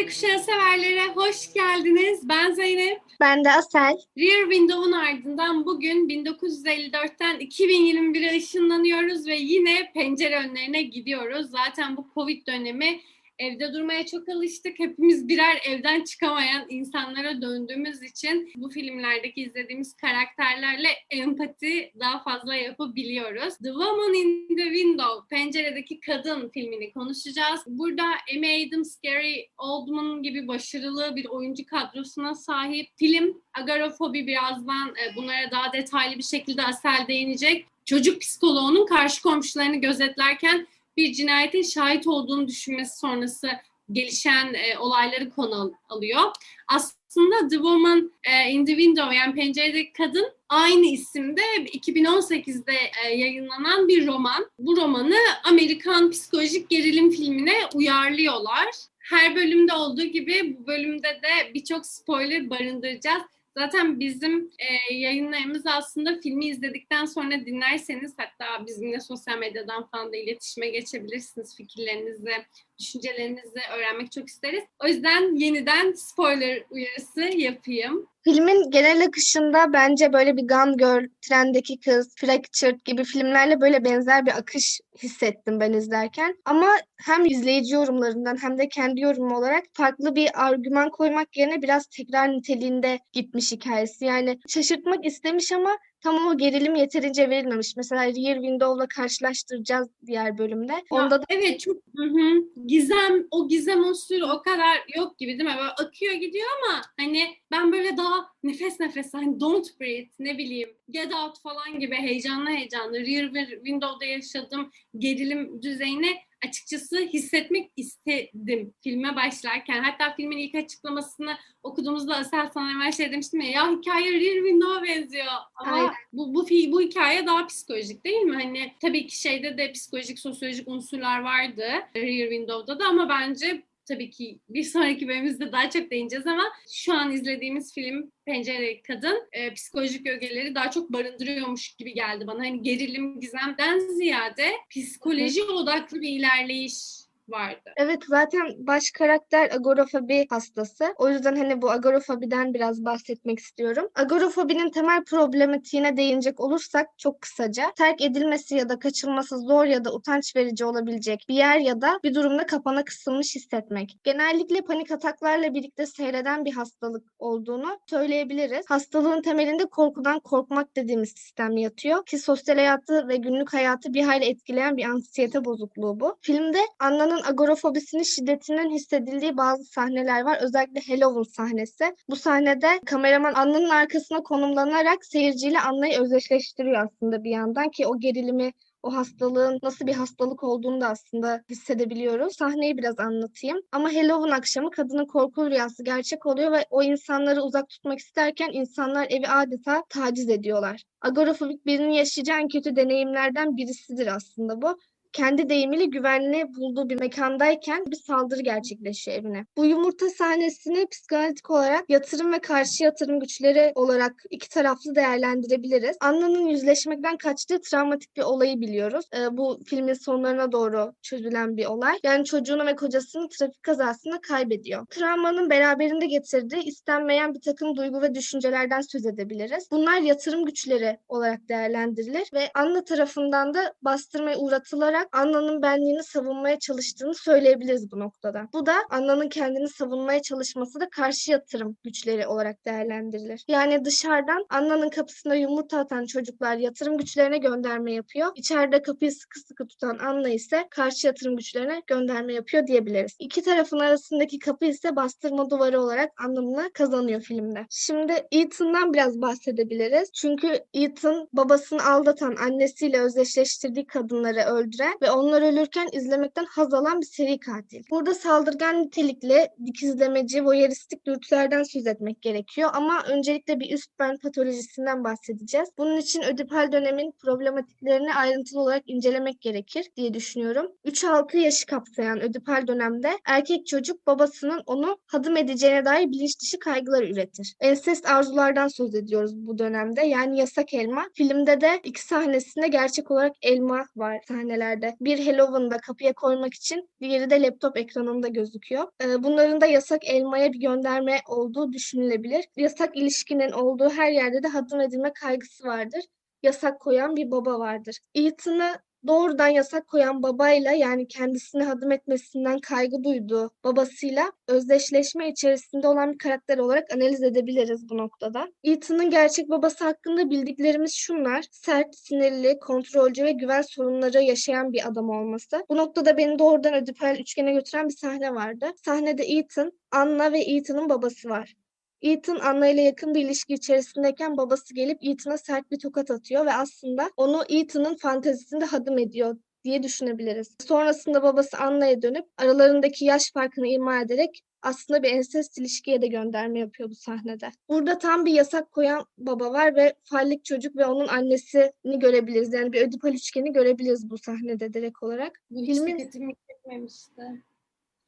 Z kuşağı severlere hoş geldiniz. Ben Zeynep. Ben de Asel. Rear Window'un ardından bugün 1954'ten 2021'e ışınlanıyoruz ve yine pencere önlerine gidiyoruz. Zaten bu Covid dönemi evde durmaya çok alıştık. Hepimiz birer evden çıkamayan insanlara döndüğümüz için bu filmlerdeki izlediğimiz karakterlerle empati daha fazla yapabiliyoruz. The Woman in the Window, Penceredeki Kadın filmini konuşacağız. Burada Amy Adams, Gary Oldman gibi başarılı bir oyuncu kadrosuna sahip. Film Agorafobi birazdan e, bunlara daha detaylı bir şekilde Asel değinecek. Çocuk psikoloğunun karşı komşularını gözetlerken bir cinayetin şahit olduğunu düşünmesi sonrası gelişen e, olayları konu al- alıyor. Aslında The Woman e, in the Window yani penceredeki kadın aynı isimde 2018'de e, yayınlanan bir roman. Bu romanı Amerikan psikolojik gerilim filmine uyarlıyorlar. Her bölümde olduğu gibi bu bölümde de birçok spoiler barındıracağız. Zaten bizim e, yayınlarımız aslında filmi izledikten sonra dinlerseniz hatta bizimle sosyal medyadan falan da iletişime geçebilirsiniz. Fikirlerinizi, düşüncelerinizi öğrenmek çok isteriz. O yüzden yeniden spoiler uyarısı yapayım. Filmin genel akışında bence böyle bir Gone Girl, Trendeki Kız, Fractured gibi filmlerle böyle benzer bir akış hissettim ben izlerken. Ama hem izleyici yorumlarından hem de kendi yorumum olarak farklı bir argüman koymak yerine biraz tekrar niteliğinde gitmiş hikayesi. Yani şaşırtmak istemiş ama tam o gerilim yeterince verilmemiş. Mesela Rear Window'la karşılaştıracağız diğer bölümde. Onda da Evet çok hı hı. gizem o gizem unsuru o kadar yok gibi değil mi? Böyle akıyor gidiyor ama hani ben böyle daha nefes nefes hani don't breathe ne bileyim get out falan gibi heyecanlı heyecanlı Rear Window'da yaşadığım gerilim düzeyini açıkçası hissetmek istedim filme başlarken. Hatta filmin ilk açıklamasını okuduğumuzda Asel sana hemen şey demiştim ya, ya hikaye Rear Window'a benziyor. Ama Aynen. bu, bu, bu hikaye daha psikolojik değil mi? Hani tabii ki şeyde de psikolojik, sosyolojik unsurlar vardı Rear Window'da da ama bence tabii ki bir sonraki bölümümüzde daha çok değineceğiz ama şu an izlediğimiz film Penceredeki Kadın e, psikolojik ögeleri daha çok barındırıyormuş gibi geldi bana. Hani gerilim, gizemden ziyade psikoloji odaklı bir ilerleyiş vardı. Evet zaten baş karakter agorafobi hastası. O yüzden hani bu agorafobiden biraz bahsetmek istiyorum. Agorafobinin temel problematiğine değinecek olursak çok kısaca terk edilmesi ya da kaçılması zor ya da utanç verici olabilecek bir yer ya da bir durumda kapana kısılmış hissetmek. Genellikle panik ataklarla birlikte seyreden bir hastalık olduğunu söyleyebiliriz. Hastalığın temelinde korkudan korkmak dediğimiz sistem yatıyor ki sosyal hayatı ve günlük hayatı bir hayli etkileyen bir anksiyete bozukluğu bu. Filmde Anna'nın agorafobisinin şiddetinin hissedildiği bazı sahneler var. Özellikle Halloween sahnesi. Bu sahnede kameraman Anna'nın arkasına konumlanarak seyirciyle Anna'yı özdeşleştiriyor aslında bir yandan ki o gerilimi o hastalığın nasıl bir hastalık olduğunu da aslında hissedebiliyoruz. Sahneyi biraz anlatayım. Ama Halloween akşamı kadının korku rüyası gerçek oluyor ve o insanları uzak tutmak isterken insanlar evi adeta taciz ediyorlar. Agorafobik birinin yaşayacağı en kötü deneyimlerden birisidir aslında bu kendi deyimiyle güvenli bulduğu bir mekandayken bir saldırı gerçekleşiyor evine. Bu yumurta sahnesini psikanalitik olarak yatırım ve karşı yatırım güçleri olarak iki taraflı değerlendirebiliriz. Anna'nın yüzleşmekten kaçtığı travmatik bir olayı biliyoruz. Ee, bu filmin sonlarına doğru çözülen bir olay. Yani çocuğunu ve kocasını trafik kazasında kaybediyor. Travmanın beraberinde getirdiği istenmeyen bir takım duygu ve düşüncelerden söz edebiliriz. Bunlar yatırım güçleri olarak değerlendirilir ve Anna tarafından da bastırmaya uğratılarak Anna'nın benliğini savunmaya çalıştığını söyleyebiliriz bu noktada. Bu da Anna'nın kendini savunmaya çalışması da karşı yatırım güçleri olarak değerlendirilir. Yani dışarıdan Anna'nın kapısına yumurta atan çocuklar yatırım güçlerine gönderme yapıyor. İçeride kapıyı sıkı sıkı tutan Anna ise karşı yatırım güçlerine gönderme yapıyor diyebiliriz. İki tarafın arasındaki kapı ise bastırma duvarı olarak anlamını kazanıyor filmde. Şimdi Ethan'dan biraz bahsedebiliriz. Çünkü Ethan babasını aldatan annesiyle özdeşleştirdiği kadınları öldüren ve onlar ölürken izlemekten haz alan bir seri katil. Burada saldırgan nitelikli, dikizlemeci, voyeuristik dürtülerden söz etmek gerekiyor ama öncelikle bir üst ben patolojisinden bahsedeceğiz. Bunun için ödipal dönemin problematiklerini ayrıntılı olarak incelemek gerekir diye düşünüyorum. 3-6 yaşı kapsayan ödipal dönemde erkek çocuk babasının onu hadım edeceğine dair bilinç dışı kaygılar üretir. Ensest arzulardan söz ediyoruz bu dönemde yani yasak elma. Filmde de iki sahnesinde gerçek olarak elma var sahnelerde yerde. Bir Halloween'da kapıya koymak için, diğeri de laptop ekranında gözüküyor. Ee, bunların da yasak elmaya bir gönderme olduğu düşünülebilir. Yasak ilişkinin olduğu her yerde de hadım edilme kaygısı vardır. Yasak koyan bir baba vardır. Ethan'ı doğrudan yasak koyan babayla yani kendisini hadım etmesinden kaygı duyduğu babasıyla özdeşleşme içerisinde olan bir karakter olarak analiz edebiliriz bu noktada. Ethan'ın gerçek babası hakkında bildiklerimiz şunlar. Sert, sinirli, kontrolcü ve güven sorunları yaşayan bir adam olması. Bu noktada beni doğrudan Ödipal üçgene götüren bir sahne vardı. Sahnede Ethan, Anna ve Ethan'ın babası var. Ethan Anna ile yakın bir ilişki içerisindeyken babası gelip Ethan'a sert bir tokat atıyor ve aslında onu Ethan'ın fantezisinde hadım ediyor diye düşünebiliriz. Sonrasında babası Anna'ya dönüp aralarındaki yaş farkını ima ederek aslında bir ensest ilişkiye de gönderme yapıyor bu sahnede. Burada tam bir yasak koyan baba var ve fallik çocuk ve onun annesini görebiliriz. Yani bir Ödipal üçgeni görebiliriz bu sahnede direkt olarak. Bu hiç Filmin- dikkatimi çekmemişti.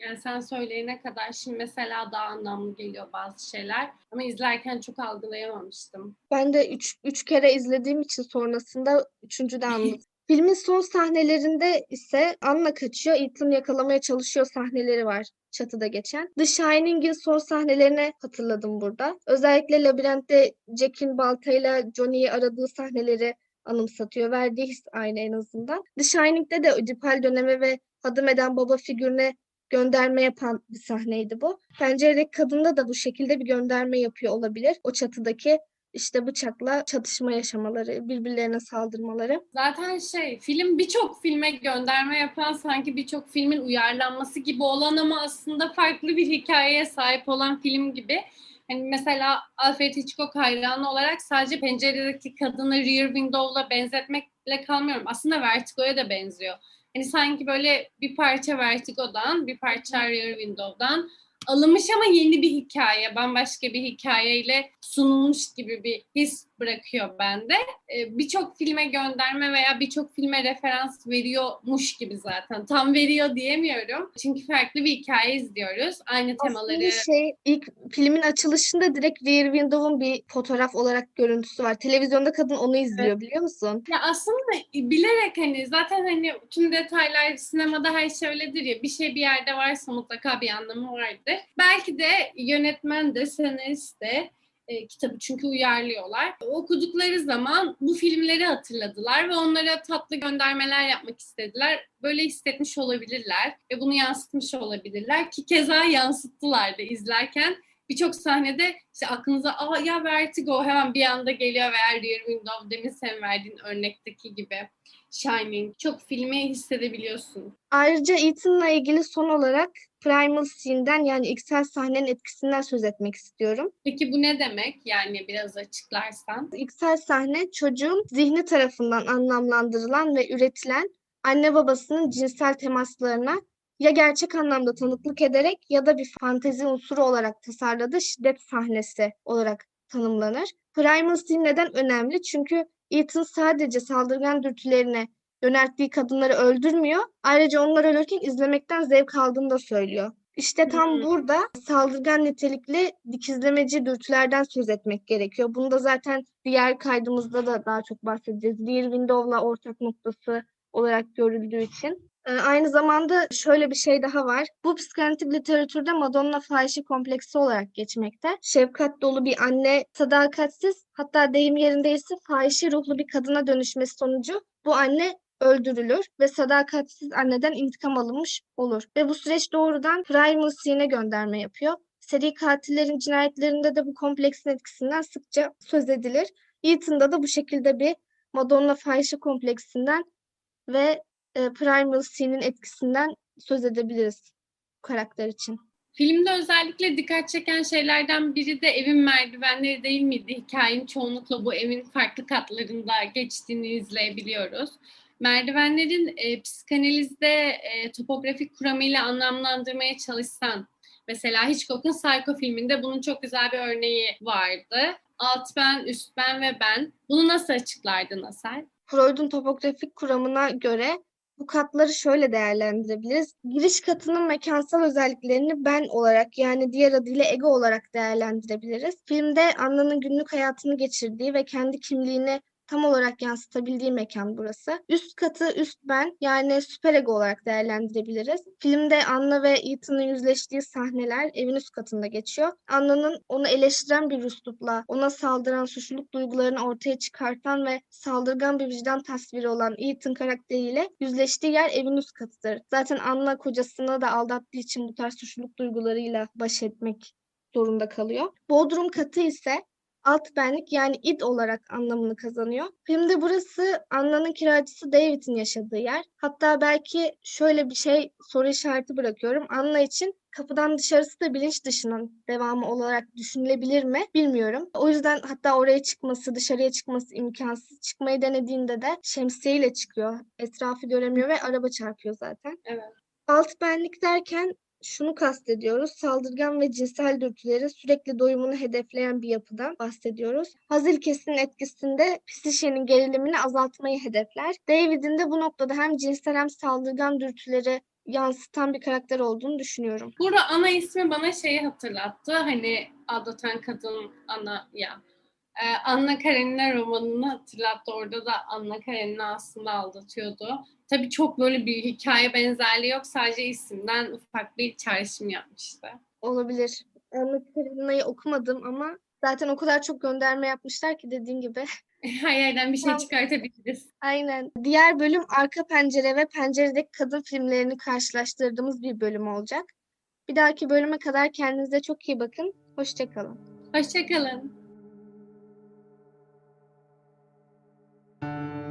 Yani sen söyleyene kadar şimdi mesela daha anlamlı geliyor bazı şeyler. Ama izlerken çok algılayamamıştım. Ben de üç, üç kere izlediğim için sonrasında üçüncü de anladım. Filmin son sahnelerinde ise Anna kaçıyor, Ethan yakalamaya çalışıyor sahneleri var çatıda geçen. The Shining'in son sahnelerini hatırladım burada. Özellikle labirentte Jack'in baltayla Johnny'yi aradığı sahneleri anımsatıyor. Verdiği his aynı en azından. The Shining'de de Ödipal dönemi ve adım eden baba figürüne gönderme yapan bir sahneydi bu. Penceredeki kadında da bu şekilde bir gönderme yapıyor olabilir. O çatıdaki işte bıçakla çatışma yaşamaları, birbirlerine saldırmaları. Zaten şey film birçok filme gönderme yapan sanki birçok filmin uyarlanması gibi olan ama aslında farklı bir hikayeye sahip olan film gibi. Hani mesela Alfred Hitchcock hayranı olarak sadece penceredeki kadını Rear Window'la benzetmekle kalmıyorum. Aslında Vertigo'ya da benziyor. Hani sanki böyle bir parça Vertigo'dan, bir parça Rear Window'dan alınmış ama yeni bir hikaye, bambaşka bir hikayeyle sunulmuş gibi bir his bırakıyor bende. Ee, birçok filme gönderme veya birçok filme referans veriyormuş gibi zaten. Tam veriyor diyemiyorum. Çünkü farklı bir hikaye izliyoruz. Aynı temaları Aslında şey ilk filmin açılışında direkt Rear Window'un bir fotoğraf olarak görüntüsü var. Televizyonda kadın onu izliyor biliyor musun? Ya aslında bilerek hani zaten hani tüm detaylar sinemada her şey öyledir ya bir şey bir yerde varsa mutlaka bir anlamı vardır. Belki de yönetmen de senarist de e, kitabı çünkü uyarlıyorlar. Okudukları zaman bu filmleri hatırladılar ve onlara tatlı göndermeler yapmak istediler. Böyle hissetmiş olabilirler ve bunu yansıtmış olabilirler ki keza yansıttılar da izlerken birçok sahnede işte aklınıza aa ya Vertigo hemen bir anda geliyor veya Rear Window demin sen verdiğin örnekteki gibi Shining çok filmi hissedebiliyorsun. Ayrıca Ethan'la ilgili son olarak Primal Scene'den yani ilksel sahnenin etkisinden söz etmek istiyorum. Peki bu ne demek? Yani biraz açıklarsan. İlksel sahne çocuğun zihni tarafından anlamlandırılan ve üretilen anne babasının cinsel temaslarına ya gerçek anlamda tanıklık ederek ya da bir fantezi unsuru olarak tasarladığı şiddet sahnesi olarak tanımlanır. Primal Scene neden önemli? Çünkü Ethan sadece saldırgan dürtülerine yönelttiği kadınları öldürmüyor. Ayrıca onlar ölürken izlemekten zevk aldığını da söylüyor. İşte tam Hmm. burada saldırgan nitelikli dikizlemeci dürtülerden söz etmek gerekiyor. Bunu da zaten diğer kaydımızda da daha çok bahsedeceğiz. Rear Window'la ortak noktası olarak görüldüğü için. Ee, Aynı zamanda şöyle bir şey daha var. Bu psikanalitik literatürde Madonna fahişe kompleksi olarak geçmekte. Şefkat dolu bir anne, sadakatsiz hatta deyim yerindeyse fahişe ruhlu bir kadına dönüşmesi sonucu bu anne öldürülür ve sadakatsiz anneden intikam alınmış olur. Ve bu süreç doğrudan primal scene'e gönderme yapıyor. Seri katillerin cinayetlerinde de bu kompleksin etkisinden sıkça söz edilir. Ethan'da da bu şekilde bir Madonna fahişe kompleksinden ve e, primal scene'in etkisinden söz edebiliriz karakter için. Filmde özellikle dikkat çeken şeylerden biri de evin merdivenleri değil miydi? Hikayenin çoğunlukla bu evin farklı katlarında geçtiğini izleyebiliyoruz. Merdivenlerin e, psikanalizde e, topografik kuramıyla anlamlandırmaya çalışsan, mesela Hitchcock'un Psycho filminde bunun çok güzel bir örneği vardı. Alt ben, üst ben ve ben. Bunu nasıl açıklardın Asel? Freud'un topografik kuramına göre bu katları şöyle değerlendirebiliriz. Giriş katının mekansal özelliklerini ben olarak yani diğer adıyla ego olarak değerlendirebiliriz. Filmde Anna'nın günlük hayatını geçirdiği ve kendi kimliğini tam olarak yansıtabildiği mekan burası. Üst katı üst ben yani süperego olarak değerlendirebiliriz. Filmde Anna ve Ethan'ın yüzleştiği sahneler evin üst katında geçiyor. Anna'nın onu eleştiren bir üslupla ona saldıran suçluluk duygularını ortaya çıkartan ve saldırgan bir vicdan tasviri olan Ethan karakteriyle yüzleştiği yer evin üst katıdır. Zaten Anna kocasını da aldattığı için bu tarz suçluluk duygularıyla baş etmek zorunda kalıyor. Bodrum katı ise alt benlik yani id olarak anlamını kazanıyor. Filmde burası Anna'nın kiracısı David'in yaşadığı yer. Hatta belki şöyle bir şey soru işareti bırakıyorum. Anna için kapıdan dışarısı da bilinç dışının devamı olarak düşünülebilir mi bilmiyorum. O yüzden hatta oraya çıkması, dışarıya çıkması imkansız. Çıkmayı denediğinde de şemsiyeyle çıkıyor. Etrafı göremiyor ve araba çarpıyor zaten. Evet. Alt benlik derken şunu kastediyoruz. Saldırgan ve cinsel dürtüleri sürekli doyumunu hedefleyen bir yapıdan bahsediyoruz. Haz ilkesinin etkisinde psişenin gerilimini azaltmayı hedefler. David'in de bu noktada hem cinsel hem saldırgan dürtüleri yansıtan bir karakter olduğunu düşünüyorum. Burada ana ismi bana şeyi hatırlattı. Hani aldatan kadın ana ya. Ee, Anna Karenina romanını hatırlattı. Orada da Anna Karenina aslında aldatıyordu. Tabii çok böyle bir hikaye benzerliği yok. Sadece isimden ufak bir çağrışım yapmıştı. Olabilir. Anna Karenina'yı okumadım ama zaten o kadar çok gönderme yapmışlar ki dediğin gibi. Her yerden bir şey çıkartabiliriz. Aynen. Diğer bölüm arka pencere ve penceredeki kadın filmlerini karşılaştırdığımız bir bölüm olacak. Bir dahaki bölüme kadar kendinize çok iyi bakın. Hoşçakalın. Hoşçakalın. Thank you.